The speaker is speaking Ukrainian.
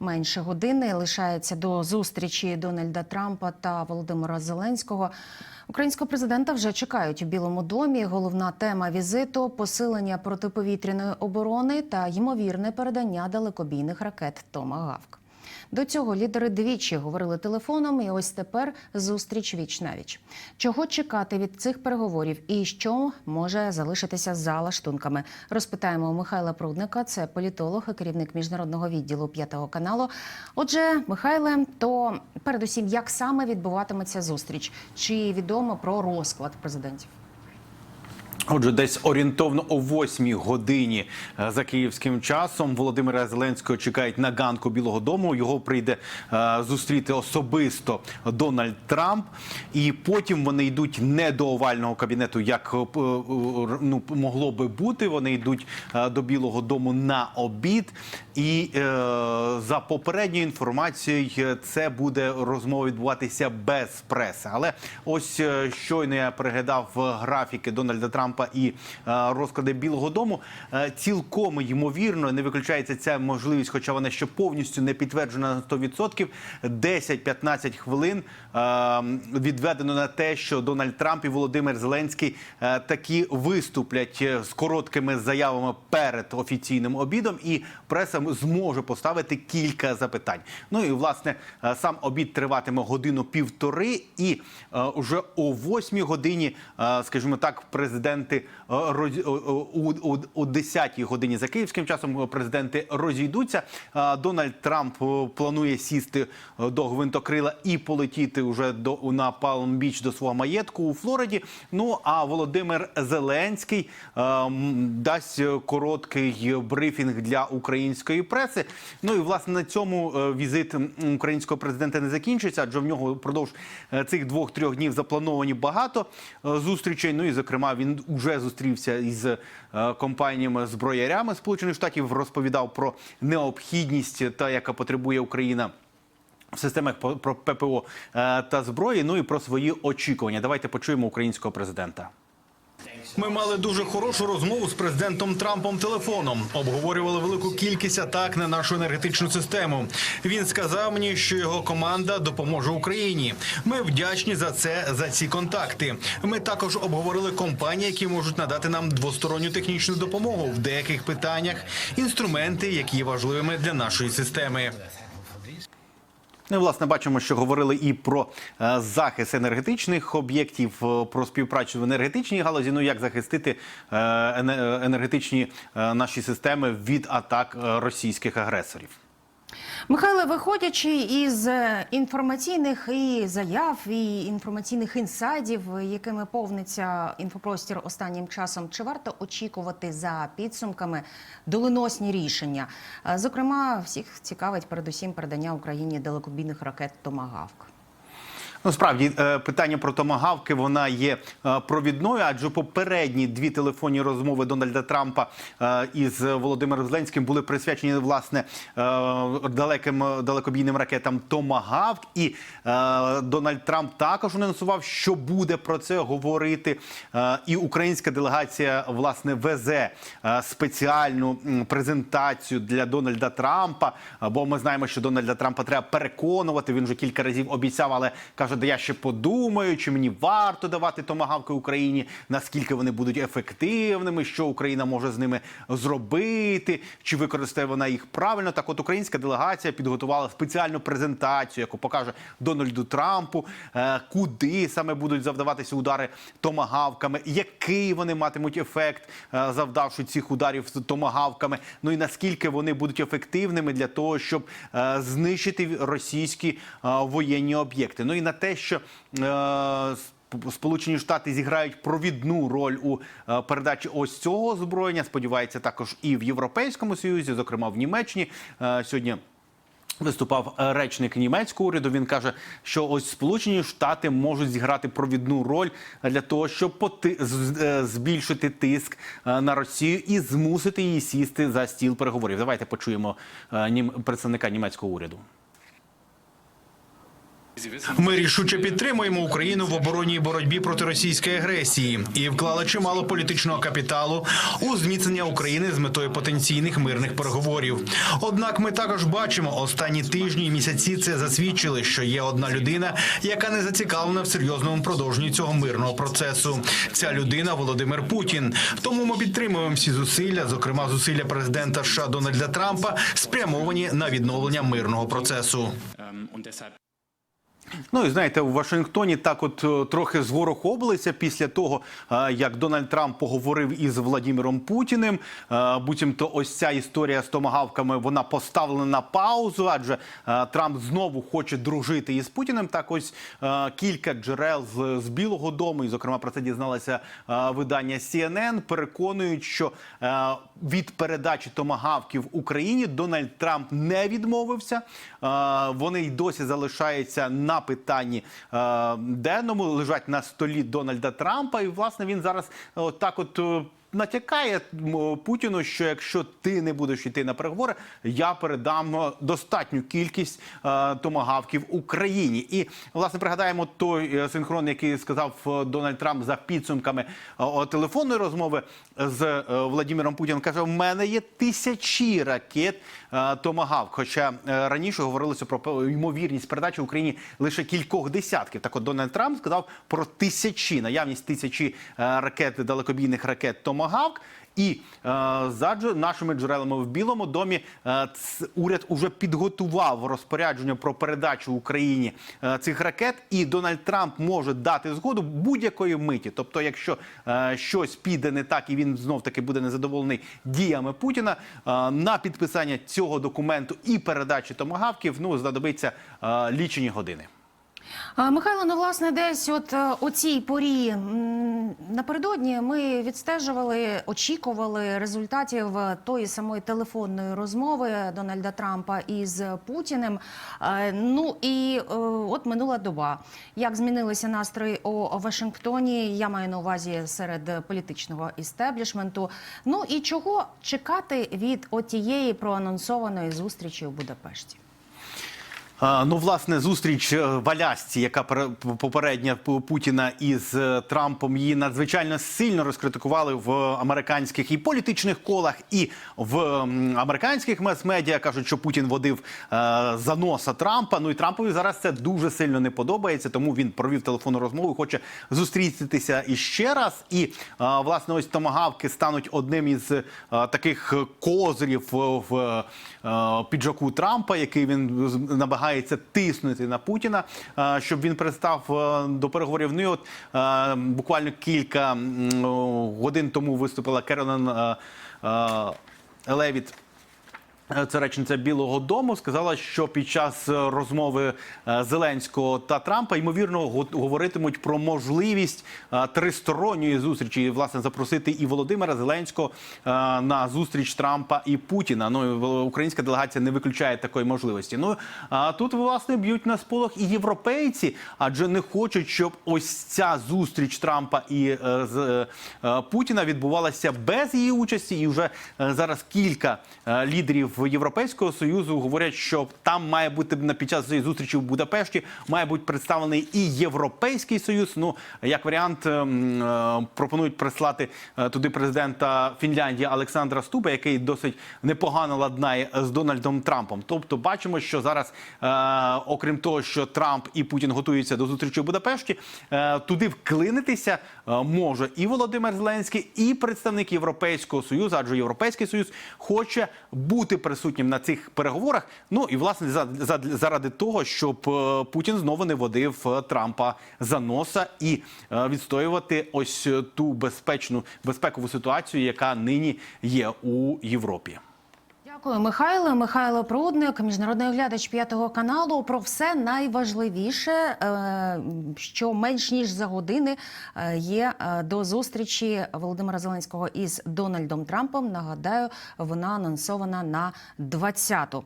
Менше години лишається до зустрічі Дональда Трампа та Володимира Зеленського. Українського президента вже чекають у Білому домі. Головна тема візиту посилення протиповітряної оборони та ймовірне передання далекобійних ракет Томагавк. До цього лідери двічі говорили телефоном, і ось тепер зустріч віч навіч. Чого чекати від цих переговорів і що може залишитися за лаштунками? Розпитаємо Михайла Прудника, це політолог і керівник міжнародного відділу п'ятого каналу. Отже, Михайле, то передусім, як саме відбуватиметься зустріч? Чи відомо про розклад президентів? Отже, десь орієнтовно о 8 годині е, за київським часом Володимира Зеленського чекають на ганку Білого Дому. Його прийде е, зустріти особисто Дональд Трамп, і потім вони йдуть не до овального кабінету, як е, е, ну, могло би бути. Вони йдуть е, до Білого Дому на обід. І е, за попередньою інформацією, е, це буде розмова відбуватися без преси. Але ось е, щойно я переглядав графіки Дональда Трампа і е, розклади Білого Дому. Е, цілком ймовірно не виключається ця можливість, хоча вона ще повністю не підтверджена на 100%. 10-15 хвилин е, відведено на те, що Дональд Трамп і Володимир Зеленський такі виступлять з короткими заявами перед офіційним обідом, і преса зможе поставити кілька запитань. Ну і власне сам обід триватиме годину півтори, і вже о восьмій годині, скажімо так, президенти е, о- о- у, у, у 10-й годині за київським часом е, президенти розійдуться. Е, Дональд Трамп е, планує сісти е, до гвинтокрила і полетіти вже до на Палм-Біч до свого маєтку у Флориді. Ну а Володимир Зеленський е, дасть е, короткий брифінг для української преси. Ну і власне на цьому е, візит українського президента не закінчиться, адже в нього впродовж е, цих двох-трьох днів заплановані багато е, зустрічей. Ну і зокрема, він вже зустрівся із е, компаніями зброярями Сполучених Штатів, розповідав про необхідність та яка потребує Україна. В системах ППО е, та зброї, ну і про свої очікування. Давайте почуємо українського президента. Ми мали дуже хорошу розмову з президентом Трампом телефоном. Обговорювали велику кількість атак на нашу енергетичну систему. Він сказав мені, що його команда допоможе Україні. Ми вдячні за це за ці контакти. Ми також обговорили компанії, які можуть надати нам двосторонню технічну допомогу в деяких питаннях, інструменти, які важливими для нашої системи. Ну, власне, бачимо, що говорили і про е, захист енергетичних об'єктів, е, про співпрацю в енергетичній галузі. Ну як захистити е, енергетичні наші системи від атак російських агресорів. Михайле, виходячи із е, інформаційних і заяв, і інформаційних інсайдів, якими повниться інфопростір останнім часом, чи варто очікувати за підсумками доленосні рішення? Е, Зокрема, всіх цікавить передусім передання Україні далекобійних ракет Томагавк. Ну, справді е, питання про томагавки вона є е, провідною, адже попередні дві телефонні розмови Дональда Трампа е, із Володимиром Зеленським були присвячені власне далеким далекобійним ракетам Томагавк. І Дональд Трамп також анонсував, що буде про це говорити. І українська делегація власне везе спеціальну презентацію для Дональда Трампа. Бо ми знаємо, що Дональда Трампа треба переконувати. Він вже кілька разів обіцяв, але каже, да я ще подумаю, чи мені варто давати томагавки Україні, наскільки вони будуть ефективними, що Україна може з ними зробити, чи використає вона їх правильно. Так, от українська делегація підготувала спеціальну презентацію, яку покаже Дональду Трампу, е, куди саме будуть завдаватися удари томагавками, який вони матимуть ефект, е, завдавши цих ударів томагавками. Ну і наскільки вони будуть ефективними для того, щоб е, знищити російські воєнні об'єкти. Ну і на те, що е, Сполучені Штати зіграють провідну роль у е, передачі ось цього озброєння. Сподівається, також і в Європейському Союзі, зокрема в Німеччині. Е, Сьогодні Виступав речник німецького уряду. Він каже, що ось Сполучені Штати можуть зіграти провідну роль для того, щоб поти... збільшити тиск на Росію і змусити її сісти за стіл переговорів. Давайте почуємо представника німецького уряду. Ми рішуче підтримуємо Україну в оборонній боротьбі проти російської агресії і вклали чимало політичного капіталу у зміцнення України з метою потенційних мирних переговорів. Однак ми також бачимо, останні тижні і місяці це засвідчили, що є одна людина, яка не зацікавлена в серйозному продовженні цього мирного процесу. Ця людина Володимир Путін. Тому ми підтримуємо всі зусилля, зокрема зусилля президента США Дональда Трампа, спрямовані на відновлення мирного процесу. Ну і знаєте, в Вашингтоні так от е, трохи зворохобилися після того, е, як Дональд Трамп поговорив із Владимиром Путіним. Е, Буцімто ось ця історія з томагавками вона поставлена на паузу, адже Трамп знову хоче дружити із Путіним. Так ось кілька джерел з, з Білого Дому, і зокрема про це дізналося видання CNN, переконують, що від передачі томагавків Україні Дональд Трамп не відмовився. Вони й досі залишаються на питанні е, денному, лежать на столі Дональда Трампа. І власне він зараз отак, так, от. Натякає Путіну, що якщо ти не будеш йти на переговори, я передам е, достатню кількість е, томагавків Україні. І власне пригадаємо той е, синхрон, який сказав е, Дональд Трамп за підсумками телефонної розмови з Владимиром Путіним. Каже: в мене є тисячі ракет е, томагавк. Хоча е, раніше говорилося про ймовірність передачі Україні лише кількох десятків. Так от Дональд Трамп сказав про тисячі наявність тисячі е, ракет далекобійних ракет Томагавк. І е, за нашими джерелами в Білому домі е, уряд уже підготував розпорядження про передачу Україні е, цих ракет, і Дональд Трамп може дати згоду будь-якої миті. Тобто, якщо щось піде не так, і він знов таки буде незадоволений діями Путіна, на підписання цього документу і передачі томагавків ну знадобиться лічені години. Михайло, ну власне, десь от е, о цій порі напередодні ми відстежували, очікували результатів е, тої самої телефонної розмови Дональда Трампа із Путіним. Е, Ну і от минула доба. Як змінилися настрої у Вашингтоні? Я маю на увазі серед політичного істеблішменту. Ну і чого чекати від отієї проанонсованої зустрічі у Будапешті? Ну, власне, зустріч е, в Алясці, яка пере- попередня Пу- Путіна із е, Трампом, її надзвичайно сильно розкритикували в американських і політичних колах, і в американських мас-медіа кажуть, що Путін водив е, за носа Трампа. Ну і Трампові зараз це дуже сильно не подобається, тому він провів телефонну розмову, хоче зустрітися іще раз. І власне, ось томагавки стануть одним із таких козирів в, піджаку Трампа, який він з- намагається тиснути на Путіна, е, щоб він пристав е, до переговорів. Ну і от е, буквально кілька годин тому виступила Керолен е, Левіт. Е, Це речниця Білого Дому сказала, що під час е, розмови е, Зеленського та Трампа ймовірно го- говоритимуть про можливість тристоронньої зустрічі, власне, запросити і Володимира Зеленського на зустріч Трампа і Путіна. Ну українська делегація не виключає такої можливості. Ну а тут власне б'ють на сполох і європейці, адже не хочуть, щоб ось ця зустріч Трампа і з Путіна відбувалася без її участі. І вже зараз кілька е, лідерів Європейського союзу говорять, що там має бути на під час зустрічі в Будапешті має бути представлений і Європейський Союз. Ну як варіант ем, е, пропонують прислати е, туди президента Фінляндії Олександра Ступа, який досить непогано ладнає з Дональдом Трампом. Тобто, бачимо, що зараз, е, окрім того, що Трамп і Путін готуються до зустрічі в Будапешті, туди вклинитися може і Володимир Зеленський, і представник Європейського союзу, адже Європейський союз хоче бути присутнім на цих переговорах. Ну і власне за, за, заради того, щоб е, Путін знову не водив е, Трампа за носа і е, відстоювати ось ту безпечну безпекову ситуацію, яка нині є у Європі. Дякую, Михайло. Михайло Прудник, міжнародний оглядач п'ятого каналу. Про все найважливіше, е, що менш ніж за години е, є е, до зустрічі Володимира Зеленського із Дональдом Трампом. Нагадаю, вона анонсована на 20-ту.